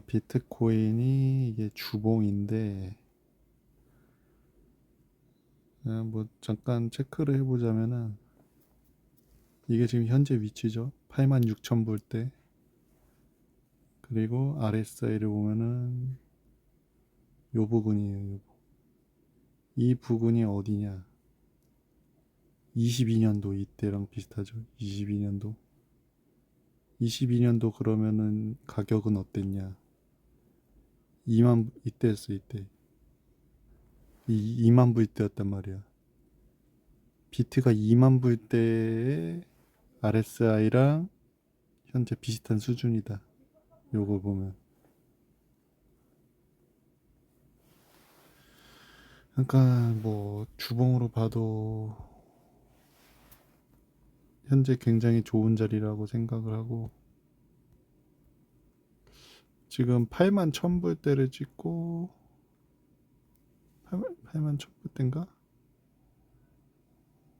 비트코인이 이게 주봉인데 아, 뭐 잠깐 체크를 해보자면은 이게 지금 현재 위치죠? 86,000불대. 그리고 RSI를 보면은 요 부분이에요 요. 이 부분이 어디냐? 22년도 이때랑 비슷하죠? 22년도? 22년도 그러면은 가격은 어땠냐 2만 이때였어 이때 이 2만 불 때였단 말이야. 비트가 2만 불 때의 RSI랑 현재 비슷한 수준이다. 요거 보면. 그러니까 뭐 주봉으로 봐도 현재 굉장히 좋은 자리라고 생각을 하고 지금 8만 1000불 대를 찍고 8만, 8만 1000불 대인가?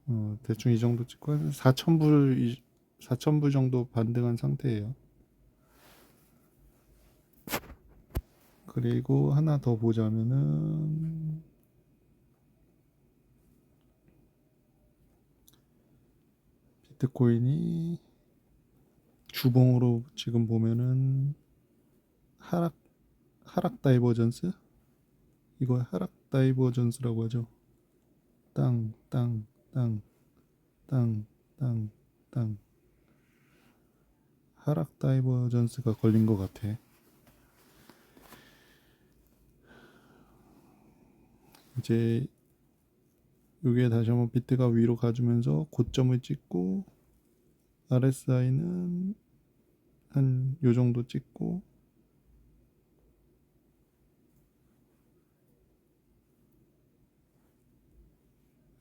어, 대충 이 정도 찍고 4000불 4000불 정도 반등한 상태예요. 그리고 하나 더 보자면은 비트코인이 주봉으로 지금 보면은 하락 하락 다이버전스 이거 하락 다이버전스라고 하죠. 땅, 땅, 땅, 땅, 땅, 땅. 하락 다이버전스가 걸린 것 같아. 이제 여기에 다시 한번 비트가 위로 가주면서 고점을 찍고 RSI는 한 요 정도 찍고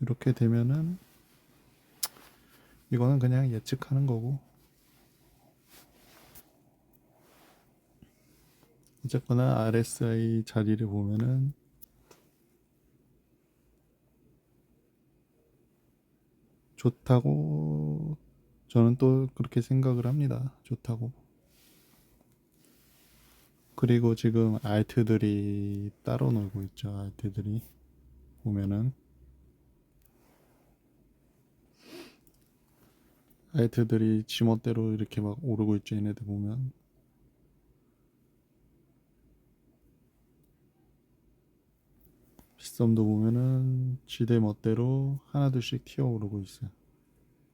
이렇게 되면은 이거는 그냥 예측하는 거고 어쨌거나 RSI 자리를 보면은 좋다고 저는 또 그렇게 생각을 합니다. 좋다고. 그리고 지금 알트들이 따로 놀고 있죠. 알트들이 보면은 알트들이 지멋대로 이렇게 막 오르고 있죠. 얘네들 보면 비썸도 보면은 지대 멋대로 하나 둘씩 튀어 오르고 있어요.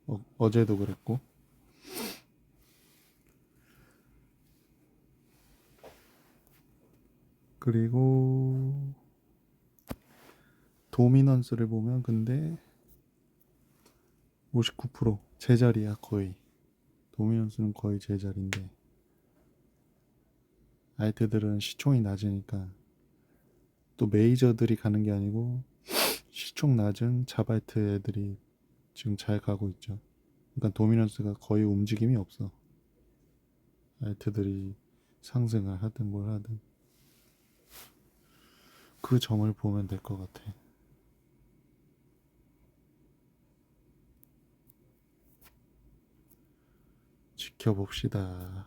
어, 어제도 그랬고. 그리고 도미넌스를 보면 근데 59% 제자리야 거의 도미넌스는 거의 제자리인데 알트들은 시총이 낮으니까 또 메이저들이 가는 게 아니고 시총 낮은 자바이트 애들이 지금 잘 가고 있죠. 그러니까 도미넌스가 거의 움직임이 없어. 알트들이 상승을 하든 뭘 하든 그 점을 보면 될 것 같아. 지켜봅시다.